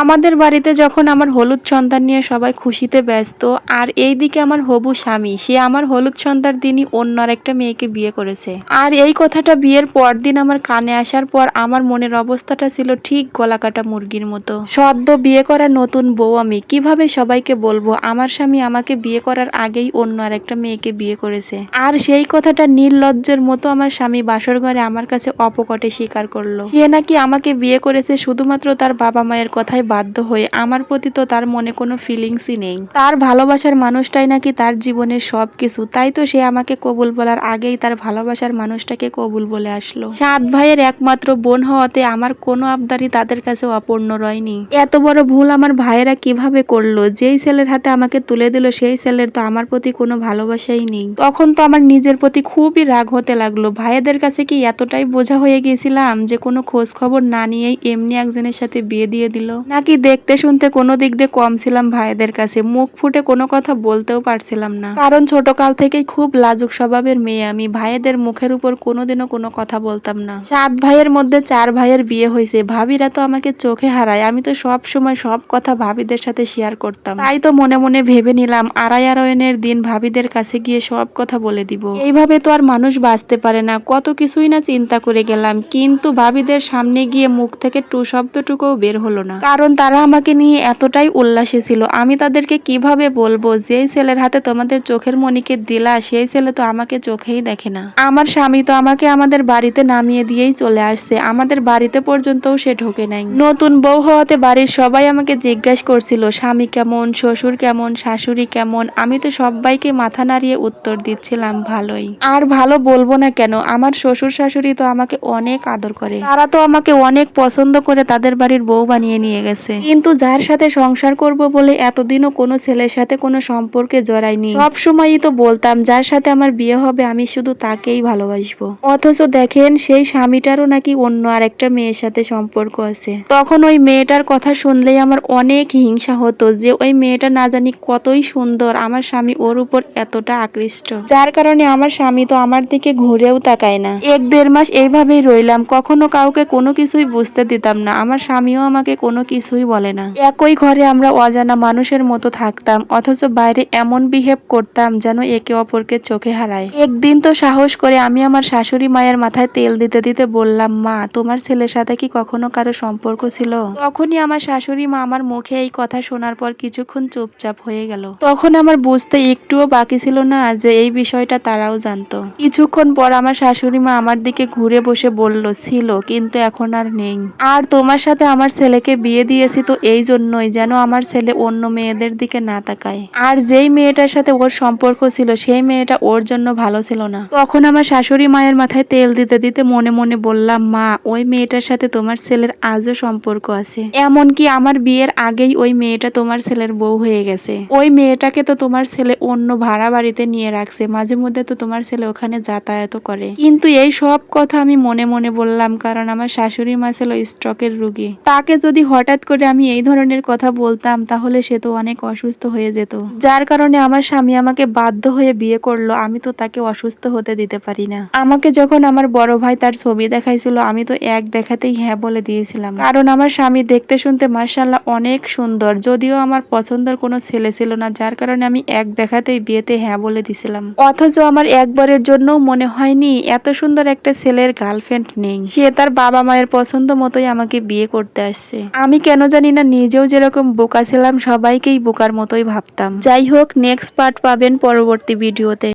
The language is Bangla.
আমাদের বাড়িতে যখন আমার হলুদ সন্তান নিয়ে সবাই খুশিতে ব্যস্ত, আর এইদিকে আমার হবু স্বামী, সে আমার হলুদ সন্তান দিনই অন্য একটা মেয়েকে বিয়ে করেছে। আর এই কথাটা বিয়ের পর দিন আমার কানে আসার পর আমার মনের অবস্থাটা ছিল ঠিক গলাকাটা মুরগির মতো। সদ্য বিয়ে করা নতুন বউ আমি, কীভাবে সবাইকে বলব আমার স্বামী আমাকে বিয়ে করার আগেই অন্য আর একটা মেয়েকে বিয়ে করেছে? আর সেই কথাটা নির্লজ্জের মতো আমার স্বামী বাসর ঘরে আমার কাছে অপকটে স্বীকার করল। সে নাকি আমাকে বিয়ে করেছে শুধুমাত্র তার বাবা মায়ের কথায় বাধ্য হয়ে আমার প্রতি তো তার মনে কোনো ফিলিংসই নেই। তার ভালোবাসার মানুষটাই নাকি তার জীবনের সব কিছু তাই তো সে আমাকে কবুল বলার আগেই তার ভালোবাসার মানুষটাকে কবুল বলে আসলো। সাত ভাইয়ের একমাত্র বোন হওয়াতে আমার কোনো আবদারই তাদের কাছে অপূর্ণ রয়নি। এত বড় ভুল আমার ভাইয়েরা কীভাবে করল? যেই ছেলের হাতে আমাকে তুলে দিল, সেই ছেলের তো আমার প্রতি কোনো ভালোবাসাই নেই। তখন তো আমার নিজের প্রতি খুবই রাগ হতে লাগল। ভাইয়াদের কাছে কি এতটাই বোঝা হয়ে গেছিলাম যে কোনো খোঁজ খবর না নিয়েই এমনি একজনের সাথে বিয়ে দিয়ে দিল? নাকি দেখতে শুনতে কোনো দিক দিয়ে কম ছিলাম ভাইদের কাছে? মুখ ফুটে কোনো কথা বলতেও পারছিলাম না। কারণ ছোট কাল থেকেই খুব লাজুক স্বভাবের মেয়ে আমি। ভাইয়াদের মুখের উপর কোনোদিনও কোনো কথা বলতাম না। সাত ভাইয়ের মধ্যে চার ভাইয়ের বিয়ে হয়েছে। ভাবিরা তো আমাকে চোখে হারায়। আমি তো সব সময় সব কথা ভাবিদের সাথে শেয়ার করতাম। তাই তো মনে মনে ভেবে নিলাম আড়াই আড়ায়নের দিন ভাবিদের কাছে গিয়ে সব কথা বলে দিব। এইভাবে তো আর মানুষ বাঁচতে পারে না। কত কিছুই না চিন্তা করে গেলাম। কিন্তু ভাবিদের সামনে গিয়ে মুখ থেকে টু শব্দটুকুও বের হলো না। কারণ তারা আমাকে নিয়ে এতটাই উল্লাসে ছিল। আমি তাদেরকে কীভাবে বলব যেই ছেলের হাতে তোমাদের চোখের মনিকে দিলা, সেই ছেলে তো আমাকে চোখেই দেখে না। আমার স্বামী তো আমাকে আমাদের বাড়িতে নামিয়ে দিয়েই চলে আসছে। আমাদের বাড়িতে পর্যন্তও সে ঢোকে নাই। নতুন বউ হওয়াতে বাড়ির সবাই আমাকে জিজ্ঞাসা করছিল, স্বামী কেমন? শ্বশুর কেমন? শাশুড়ি কেমন? আমি তো সবাইকে মাথা নাড়িয়ে উত্তর দিচ্ছিলাম, ভালোই। আর ভালো বলব না কেন, আমার শ্বশুর শাশুড়ি তো আমাকে অনেক আদর করে। তারা তো আমাকে অনেক পছন্দ করে তাদের বাড়ির বউ বানিয়ে নিয়ে গেছে। কিন্তু যার সাথে সংসার করব বলে এতদিনও কোনো ছেলের সাথে কোনো সম্পর্কে জড়াইনি। সব সময়ই তো বলতাম, যার সাথে আমার বিয়ে হবে, আমি শুধু তাকেই ভালোবাসবো। অথচ দেখেন, সেই স্বামীটারও নাকি অন্য আরেকটা মেয়ের সাথে সম্পর্ক আছে। তখন ওই মেয়েটার কথা শুনলেই আমার অনেক হিংসা হতো যে ওই মেয়েটা না জানি কতই সুন্দর, আমার স্বামী ওর উপর এতটা আকৃষ্ট। যার কারণে আমার স্বামী তো আমার দিকে ঘুরেও তাকায় না। এক দেড় মাস এইভাবেই রইলাম, কখনো কাউকে কোনো কিছুই বুঝতে দিতাম না। আমার স্বামীও আমাকে কোনো কিছুই বলে না। একই ঘরে আমরা অজানা মানুষের মতো থাকতাম, অথচ বাইরে এমন বিহেভ করতাম যেন একে অপরকে চোখে হারায়। একদিন তো সাহস করে আমি আমার শাশুড়ি মায়ের মাথায় তেল দিতে দিতে বললাম, মা, তোমার ছেলের সাথে কি কখনো কারও সম্পর্ক ছিল? তখনই আমার শাশুড়ি মা আমার মুখে এই কথা শোনার পর কিছুক্ষণ চুপচাপ হয়ে গেল। তখন আমার বুঝতে একটুও বাকি ছিল না যে এই বিষয়টা তারাও জানতো। কিছুক্ষণ পর আমার শাশুড়ি মা আমার দিকে ঘুরে বসে বলল, ছিল, কিন্তু এখন আর নেই। আর তোমার সাথে আমার ছেলেকে বিয়ে দিয়েছি তো এই জন্যই যেন আমার ছেলে অন্য মেয়েদের দিকে না তাকায়। আর যেই মেয়েটার সাথে ওর সম্পর্ক ছিল, সেই মেয়েটা ওর জন্য ভালো ছিল না। তখন আমার শাশুড়ি মায়ের মাথায় তেল দিতে দিতে মনে মনে বললাম, মা, ওই মেয়েটার সাথে তোমার ছেলের আজও সম্পর্ক আছে। এমনকি আমার বিয়ের আগেই ওই মেয়েটা তোমার ছেলের বউ হয়ে গেছে। ওই মেয়েটাকে তো তোমার ছেলে অন্য ভাড়া বাড়িতে নিয়ে রাখছে, মাঝে মধ্যে তো তোমার ছেলে ওখানে যাতায়াত করে। কিন্তু এই সব কথা আমি মনে মনে বললাম, কারণ আমার শাশুড়ি মা ছিল স্ট্রোকের রুগী। তাকে যদি হঠাৎ করে আমি এই ধরনের কথা বলতাম, তাহলে সে তো অনেক অসুস্থ হয়ে যেত। যার কারণে আমার স্বামী আমাকে বাধ্য হয়ে বিয়ে করল, আমি তো তাকে অসুস্থ হতে দিতে পারি না। আমাকে যখন আমার বড় ভাই তার ছবি দেখাইছিল, আমি তো এক দেখাতেই হ্যাঁ বলে দিয়েছিলাম। কারণ আমার স্বামী দেখতে শুনতে মার্শাল্লাহ অনেক সুন্দর, যদিও আমার পছন্দের কোনো ছেলে ছিল না, যার কারণে আমি এক দেখাতেই বিয়েতে হ্যাঁ বলে দিছিলাম। অথচ আমার একবারের জন্য মনে হয়নি, এত সুন্দর একটা ছেলের গার্লফ্রেন্ড নেই। সে তার বাবা মায়ের পছন্দ মতোই আমাকে বিয়ে করতে আসছে। আমি কেন জানি না, নিজেও যেরকম বোকা ছিলাম, সবাইকেই বোকার মতোই ভাবতাম। যাই হোক নেক্সট পার্ট পাবেন পরবর্তী ভিডিওতে